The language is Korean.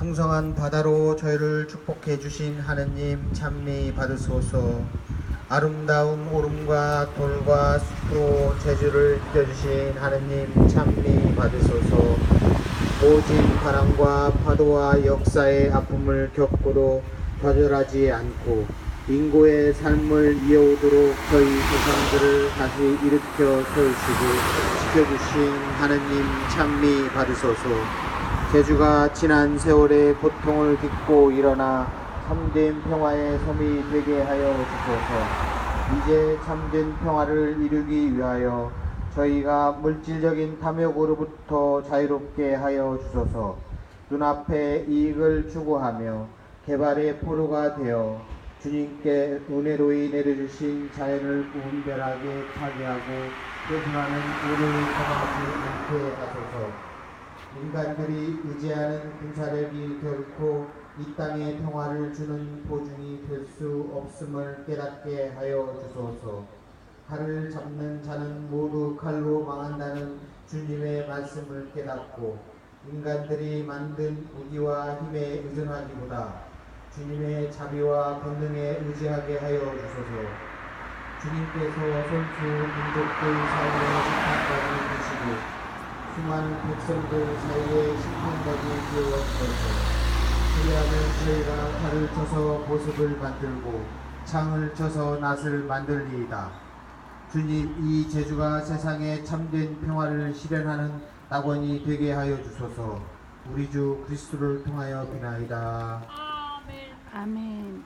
풍성한 바다로 저희를 축복해 주신 하느님 찬미 받으소서. 아름다운 오름과 돌과 숲으로 제주를 이겨주신 하느님 찬미 받으소서. 모진 바람과 파도와 역사의 아픔을 겪고도 좌절하지 않고 인고의 삶을 이어오도록 저희 조상들을 다시 일으켜 세우시고 지켜주신 하느님 찬미 받으소서. 제주가 지난 세월의 고통을 딛고 일어나 참된 평화의 섬이 되게 하여 주소서. 이제 참된 평화를 이루기 위하여 저희가 물질적인 탐욕으로부터 자유롭게 하여 주소서. 눈앞에 이익을 추구하며 개발의 포로가 되어 주님께 은혜로이 내려주신 자연을 무분별하게 파괴하고 배신하는 우리를 범하지 않게 하소서. 인간들이 의지하는 군사력이 결코 이 땅의 평화를 주는 보증이 될 수 없음을 깨닫게 하여 주소서. 칼을 잡는 자는 모두 칼로 망한다는 주님의 말씀을 깨닫고 인간들이 만든 무기와 힘에 의존하기보다 주님의 자비와 권능에 의지하게 하여 주소서. 주님께서 손수 민족들 사이에 심판까지 두시고 수많은 백성들 사이에 심판까지 되었소서. 그리하면 저희가 칼을 쳐서 보습을 만들고 창을 쳐서 낫을 만들리이다. 주님 이 제주가 세상에 참된 평화를 실현하는 낙원이 되게 하여 주소서. 우리 주 그리스도를 통하여 비나이다. 아멘.